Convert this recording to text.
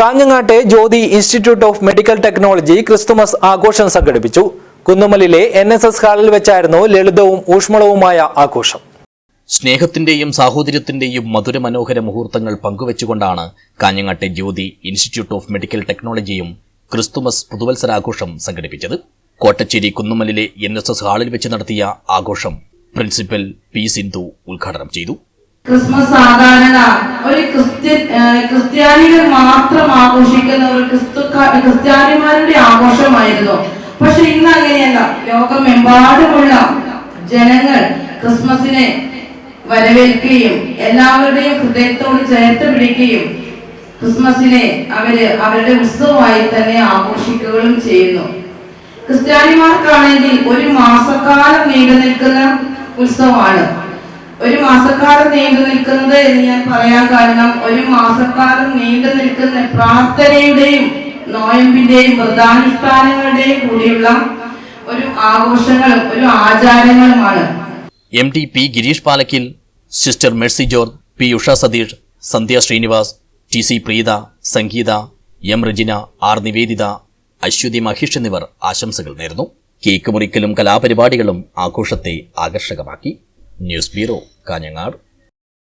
കാഞ്ഞങ്ങാട്ടെ Jyothi institute of medical technology Christmas ആഘോഷം സംഘടിപ്പിച്ചു. കുന്നുമലിലെ N S S ഹാളിൽ വെച്ചായിരുന്നു ലളിതവും ഊഷ്മളവുമായ ആഘോഷം. സ്നേഹത്തിന്റെയും സാഹോദര്യത്തിന്റെയും മധുരമനോഹര മുഹൂർത്തങ്ങൾ പങ്കുവച്ചുകൊണ്ടാണ് കാഞ്ഞങ്ങാട്ടെ ജ്യോതി ഇൻസ്റ്റിറ്റ്യൂട്ട് ഓഫ് മെഡിക്കൽ ടെക്നോളജിയും ക്രിസ്തുമസ് പുതുവത്സരാഘോഷം സംഘടിപ്പിച്ചത്. കോട്ടച്ചേരി കുന്നുമലിലെ എൻ ഹാളിൽ വെച്ച് നടത്തിയ ആഘോഷം പ്രിൻസിപ്പൽ പി സിന്ധു ഉദ്ഘാടനം ചെയ്തു. ക്രിസ്മസ് സാധാരണ ഒരു ക്രിസ്ത്യൻ ക്രിസ്ത്യാനികൾ മാത്രം ആഘോഷിക്കുന്ന ഒരു ക്രിസ്തു ക്രിസ്ത്യാനിമാരുടെ ആഘോഷമായിരുന്നു. പക്ഷെ ഇന്ന് അങ്ങനെയല്ല. ലോകമെമ്പാടുമുള്ള ജനങ്ങൾ ക്രിസ്മസിനെ വരവേൽക്കുകയും എല്ലാവരുടെയും ഹൃദയത്തോട് ചേർത്ത് പിടിക്കുകയും ക്രിസ്മസിനെ അവർ അവരുടെ ഉത്സവമായി തന്നെ ആഘോഷിക്കുകയും ചെയ്യുന്നു. ക്രിസ്ത്യാനിമാർക്കാണെങ്കിൽ ഒരു മാസക്കാലം നീണ്ടു നിൽക്കുന്ന ഉത്സവമാണ്. ഒരു മാസക്കാലം നീണ്ടു നിൽക്കുന്നത് എന്ന് ഞാൻ പറയാൻ കാരണം ഒരു മാസക്കാലം നീണ്ടു നിൽക്കുന്ന പ്രാർത്ഥനയുടെയും നോയമ്പിന്റെയും വ്രതാനുഷ്ഠാനങ്ങളുടെയും കൂടിയുള്ള ഒരു ആഘോഷങ്ങളും ഒരു ആചാരങ്ങളുമാണ്. M T P Girish Palakkil sister Mercy George P Usha Satheesh Sandhya Srinivas T C Preetha Sangeetha M Rejina R Niveditha Aswathy Mahesh എന്നിവർ ആശംസകൾ നേർന്നു കേക്ക് മുറിക്കലും കലാപരിപാടികളും ആഘോഷത്തെ ആകർഷകമാക്കി. News bureau Kanhangad